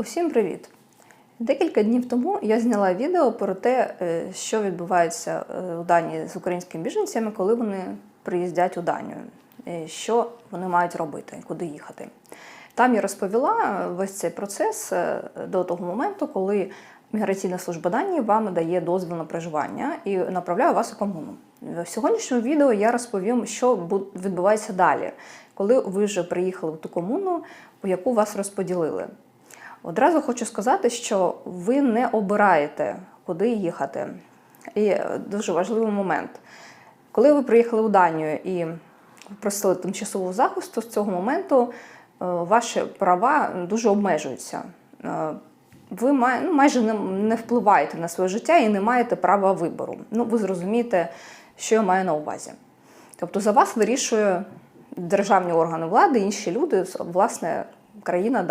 Усім привіт! Декілька днів тому я зняла відео про те, е, що відбувається е, у Данії з українськими біженцями, коли вони приїздять у Данію, е, що вони мають робити, куди їхати. Там я розповіла весь цей процес до того моменту, коли Міграційна служба Данії вам дає дозвіл на проживання і направляє вас у комуну. В сьогоднішньому відео я розповім, що відбувається далі, коли ви вже приїхали в ту комуну, у яку вас розподілили. Одразу хочу сказати, що ви не обираєте, куди їхати. І дуже важливий момент. Коли ви приїхали у Данію і просили тимчасового захисту, з цього моменту е, ваші права дуже обмежуються. Е, Ви май- ну, майже не, не впливаєте на своє життя і не маєте права вибору. Ну, ви зрозумієте, що я маю на увазі. Тобто за вас вирішує державні органи влади, інші люди, власне, країна